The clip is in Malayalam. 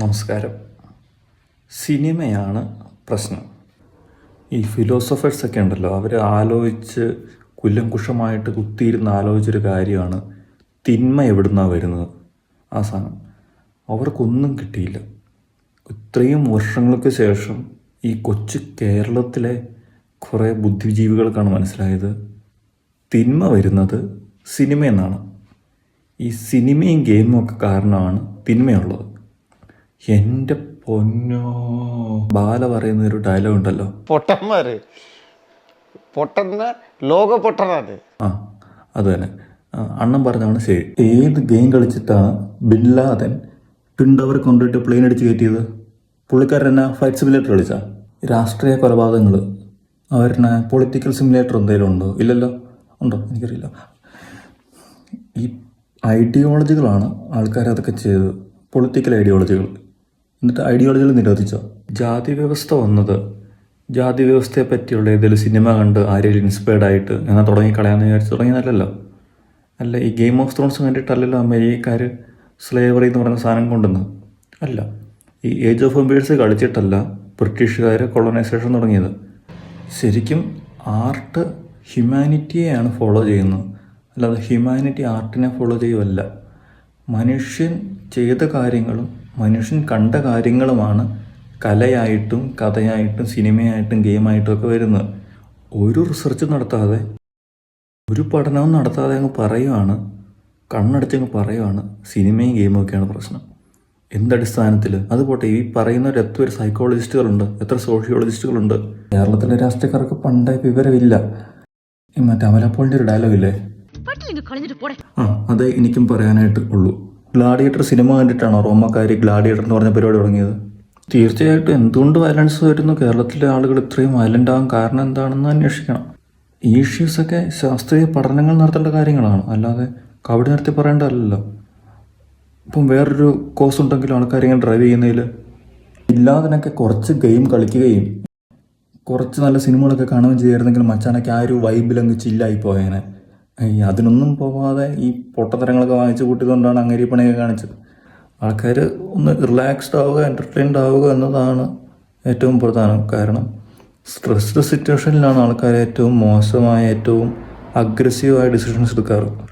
നമസ്കാരം. സിനിമയാണ് പ്രശ്നം. ഈ ഫിലോസഫേഴ്സ് ഒക്കെ ഉണ്ടല്ലോ അവർ ആലോചിച്ച് കുല്ലംകുഷമായിട്ട് കുത്തിയിരുന്ന് ആലോചിച്ചൊരു കാര്യമാണ് തിന്മ എവിടുന്നാണ് വരുന്നത്? ആ സാധനം. അവർക്കൊന്നും കിട്ടിയില്ല. ഇത്രയും വർഷങ്ങൾക്ക് ശേഷം ഈ കൊച്ചു കേരളത്തിലെ കുറേ ബുദ്ധിജീവികൾക്കാണ് മനസ്സിലായത്. തിന്മ വരുന്നത് സിനിമയെന്നാണ്. ഈ സിനിമയും ഗെയിമും ഒക്കെ കാരണമാണ് തിന്മയുള്ളത്. എന്റെ പൊന്നോ. ബാല പറയുന്ന ഒരു ഡയലോഗ് ഉണ്ടല്ലോ. പൊട്ടന്മാര്. പൊട്ടന്ന ലോക പൊട്ടനാണ്. ആ അത് തന്നെ. ആ, അണ്ണൻ പറഞ്ഞാണ് ശരി. ഏത് ഗെയിം കളിച്ചിട്ടാണ് ബിൻ ലാദൻ ട്വിൻ ടവർ കൊണ്ടുപോയിട്ട് പ്ലെയിൻ അടിച്ച് കയറ്റിയത്? പുള്ളിക്കാരൻ എന്നാ ഫൈറ്റ് സിമുലേറ്റർ കളിച്ചാ? രാഷ്ട്രീയ കൊലപാതകങ്ങൾ അവരുടെ പൊളിറ്റിക്കൽ സിമുലേറ്റർ എന്തെങ്കിലും ഉണ്ടോ? ഇല്ലല്ലോ? ഉണ്ടോ? എനിക്കറിയില്ല. ഈ ഐഡിയോളജികളാണ് ആൾക്കാർ അതൊക്കെ ചെയ്തത്. പൊളിറ്റിക്കൽ ഐഡിയോളജികൾ എന്നിട്ട് ഐഡിയോളജികൾ നിരോധിച്ചോ? ജാതി വ്യവസ്ഥ വന്നത് ജാതി വ്യവസ്ഥയെ പറ്റിയുള്ള ഏതെങ്കിലും സിനിമ കണ്ട് ആരെങ്കിലും ഇൻസ്പയർഡ് ആയിട്ട് എന്നാൽ തുടങ്ങി കളയാമെന്ന് വിചാരിച്ച് തുടങ്ങിയതല്ലല്ലോ. അല്ല ഈ ഗെയിം ഓഫ് ത്രോൺസ് കണ്ടിട്ടല്ലല്ലോ അമേരിക്കക്കാർ സ്ലേവറി എന്ന് പറയുന്ന സാധനം കൊണ്ടുവന്ന് അല്ല ഈ ഏജ് ഓഫ് എംബേഴ്സ് കളിച്ചിട്ടല്ല ബ്രിട്ടീഷുകാർ കൊളോണൈസേഷൻ തുടങ്ങിയത്. ശരിക്കും ആർട്ട് ഹ്യൂമാനിറ്റിയെയാണ് ഫോളോ ചെയ്യുന്നത്. അല്ലാതെ ഹ്യൂമാനിറ്റി ആർട്ടിനെ ഫോളോ ചെയ്യുമല്ല മനുഷ്യൻ ചെയ്ത കാര്യങ്ങളും മനുഷ്യൻ കണ്ട കാര്യങ്ങളുമാണ് കലയായിട്ടും കഥയായിട്ടും സിനിമയായിട്ടും ഗെയിമായിട്ടും ഒക്കെ വരുന്നത്. ഒരു റിസർച്ച് നടത്താതെ ഒരു പഠനവും നടത്താതെ അങ്ങ് പറയുവാണ് കണ്ണടച്ചങ്ങ് പറയുവാണ് സിനിമയും ഗെയിമും ഒക്കെയാണ് പ്രശ്നം. എന്തടിസ്ഥാനത്തിൽ അതുപോട്ടെ ഈ പറയുന്നവർ എത്ര ഒരു സൈക്കോളജിസ്റ്റുകളുണ്ട് എത്ര സോഷ്യോളജിസ്റ്റുകളുണ്ട് കേരളത്തിലെ രാഷ്ട്രീയക്കാർക്ക് പണ്ടേ വിവരമില്ല. മറ്റേ അമലപ്പോളിന്റെ ഒരു ഡയലോഗ് ഇല്ലേ? പട്ടിലിങ്ങ് കളഞ്ഞിട്ട് പോടെ. ആ അത് എനിക്കും പറയാനായിട്ട് ഉള്ളൂ. ഗ്ലാഡിയേറ്റർ സിനിമ കണ്ടിട്ടാണോ? റോമക്കാരി ഗ്ലാഡിയേറ്റർ എന്ന് പറഞ്ഞ പരിപാടി തുടങ്ങിയത്? തീർച്ചയായിട്ടും എന്തുകൊണ്ട് വയലൻസ് വരുന്നു? കേരളത്തിലെ ആളുകൾ ഇത്രയും വയലന്റ് ആകാൻ കാരണം എന്താണെന്ന് അന്വേഷിക്കണം. ഈ ഇഷ്യൂസൊക്കെ ശാസ്ത്രീയ പഠനങ്ങൾ നടത്തേണ്ട കാര്യങ്ങളാണ്. അല്ലാതെ കവടി നിർത്തി പറയേണ്ടതല്ലല്ലോ ഇപ്പം വേറൊരു കോഴ്സ് ഉണ്ടെങ്കിലും ആൾക്കാർ ഇങ്ങനെ ഡ്രൈവ് ചെയ്യുന്നതിൽ ഇല്ലാതിനൊക്കെ കുറച്ച് ഗെയിം കളിക്കുകയും കുറച്ച് നല്ല സിനിമകളൊക്കെ കാണുകയും ചെയ്യായിരുന്നെങ്കിൽ മച്ചാനൊക്കെ ആ ഒരു വൈബിലങ്ങ് ചില്ലായി പോയേനെ. അതിനൊന്നും പോവാതെ ഈ പൊട്ടത്തരങ്ങളൊക്കെ വാങ്ങിച്ചു കൂട്ടിയതുകൊണ്ടാണ് അങ്ങേരി പണിയൊക്കെ കാണിച്ചത്. ആൾക്കാർ ഒന്ന് റിലാക്സ്ഡ് ആവുക എന്റർടൈൻഡ് ആവുക എന്നതാണ് ഏറ്റവും പ്രധാനം. കാരണം സ്ട്രെസ്ഡ് സിറ്റുവേഷനിലാണ് ആൾക്കാർ ഏറ്റവും മോശമായ ഏറ്റവും അഗ്രസീവായ ഡിസിഷൻസ് എടുക്കാറ്.